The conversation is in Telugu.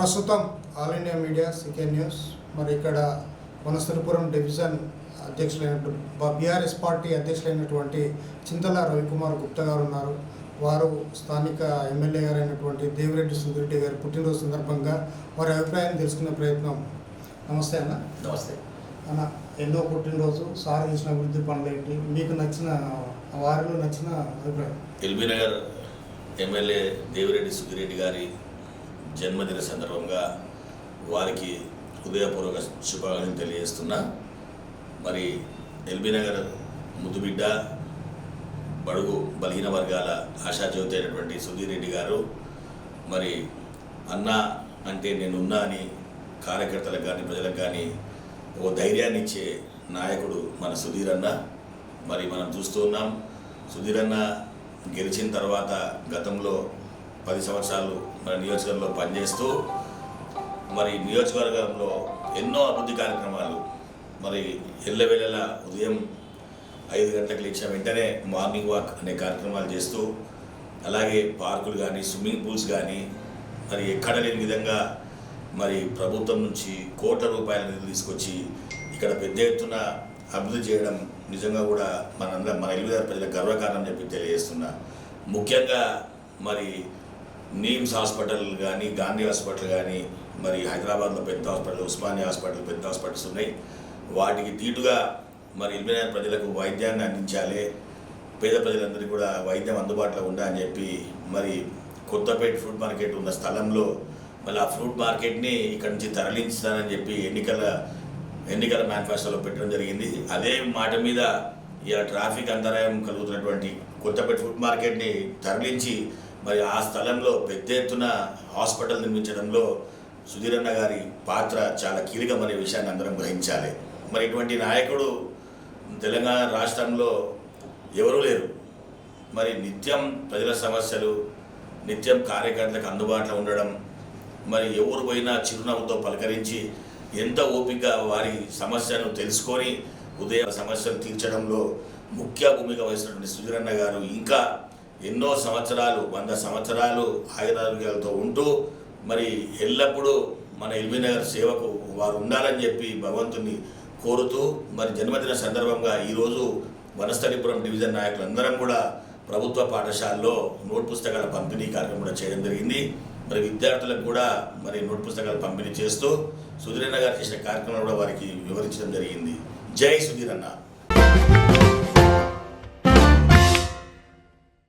ప్రస్తుతం all India media CK News మరి ఇక్కడ వనస్థలిపురం డివిజన్ అధ్యక్షులైనటువంటి బీఆర్ఎస్ పార్టీ అధ్యక్షులైనటువంటి చింతల రవికుమార్ గుప్తా గారు ఉన్నారు. వారు స్థానిక ఎమ్మెల్యే గారైనటువంటి దేవిరెడ్డి సుధిరెడ్డి గారి పుట్టినరోజు సందర్భంగా వారి అభిప్రాయం తెలుసుకునే ప్రయత్నం. నమస్తే అన్న. నమస్తే. అన్న ఎన్నో పుట్టినరోజు సార్ చేసిన అభివృద్ధి పనులు ఏంటి మీకు నచ్చిన వారిలో నచ్చిన అభిప్రాయం? ఎల్బీ నగర్ ఎమ్మెల్యే దేవిరెడ్డి సుధిరెడ్డి గారి జన్మదిన సందర్భంగా వారికి హృదయపూర్వక శుభాకాంక్షలు తెలియజేస్తున్నా. మరి ఎల్బీ నగర్ ముద్దుబిడ్డ బడుగు బలహీన వర్గాల ఆశాజ్యోతి అయినటువంటి సుధీర్ రెడ్డి గారు మరి అన్న అంటే నేనున్నా అని కార్యకర్తలకు కానీ ప్రజలకు కానీ ఓ ధైర్యాన్ని ఇచ్చే నాయకుడు మన సుధీర్ అన్న. మరి మనం చూస్తూ ఉన్నాం సుధీర్ అన్న గెలిచిన తర్వాత గతంలో పది సంవత్సరాలు మన నియోజకవర్గంలో పనిచేస్తూ మరి నియోజకవర్గంలో ఎన్నో అభివృద్ధి కార్యక్రమాలు మరి ఎల్లవేళలా ఉదయం ఐదు గంటలకు లేచిన వెంటనే మార్నింగ్ వాక్ అనే కార్యక్రమాలు చేస్తూ అలాగే పార్కులు కానీ స్విమ్మింగ్ పూల్స్ కానీ మరి ఎక్కడ లేని విధంగా మరి ప్రభుత్వం నుంచి కోట్ల రూపాయల నిధులు తీసుకొచ్చి ఇక్కడ పెద్ద ఎత్తున అభివృద్ధి చేయడం నిజంగా కూడా మనందరం మన ఇల్లు ప్రజల గర్వకారణం చెప్పి తెలియజేస్తున్నా. ముఖ్యంగా మరి నీమ్స్ హాస్పిటల్ కానీ గాంధీ హాస్పిటల్ కానీ మరి హైదరాబాద్లో పెద్ద హాస్పిటల్ ఉస్మానియా హాస్పిటల్ పెద్ద హాస్పిటల్స్ ఉన్నాయి. వాటికి దీటుగా మరి ఎల్బీనగర్ ప్రజలకు వైద్యాన్ని అందించాలి. పేద ప్రజలందరికీ కూడా వైద్యం అందుబాటులో ఉండాలని చెప్పి మరి కొత్తపేట ఫ్రూట్ మార్కెట్ ఉన్న స్థలంలో మళ్ళీ ఆ ఫ్రూట్ మార్కెట్ని ఇక్కడి నుంచి తరలించుతానని చెప్పి ఎన్నికల ఎన్నికల మేనిఫెస్టోలో పెట్టడం జరిగింది. అదే మాట మీద ఇలా ట్రాఫిక్ అంతరాయం కలుగుతున్నటువంటి కొత్తపేట ఫుడ్ మార్కెట్ని తరలించి మరి ఆ స్థలంలో పెద్ద ఎత్తున హాస్పిటల్ నిర్మించడంలో సుధీరన్న గారి పాత్ర చాలా కీలకమనే విషయాన్ని అందరం గ్రహించాలి. మరి ఇటువంటి నాయకుడు తెలంగాణ రాష్ట్రంలో ఎవరూ లేరు. మరి నిత్యం ప్రజల సమస్యలు నిత్యం కార్యకర్తలకు అందుబాటులో ఉండడం మరి ఎవరు పోయినా చిరునవ్వుతో పలకరించి ఎంత ఓపిక వారి సమస్యను తెలుసుకొని ఉదయ సమస్యను తీర్చడంలో ముఖ్య భూమిక వహిస్తున్నటువంటి సుధీరన్న గారు ఇంకా ఎన్నో సంవత్సరాలు వంద సంవత్సరాలు ఆయురారోగ్యాలతో ఉంటూ మరి ఎల్లప్పుడూ మన ఎల్బీనగర్ సేవకు వారు ఉండాలని చెప్పి భగవంతుని కోరుతూ మరి జన్మదిన సందర్భంగా ఈరోజు వనస్థలిపురం డివిజన్ నాయకులందరం కూడా ప్రభుత్వ పాఠశాలలో నోట్ పుస్తకాల పంపిణీ కార్యక్రమం కూడా చేయడం జరిగింది. మరి విద్యార్థులకు కూడా మరి నోట్ పుస్తకాలు పంపిణీ చేస్తూ సుధీరన్న గారు చేసిన కార్యక్రమం కూడా వారికి వివరించడం జరిగింది. జై సుధీరన్న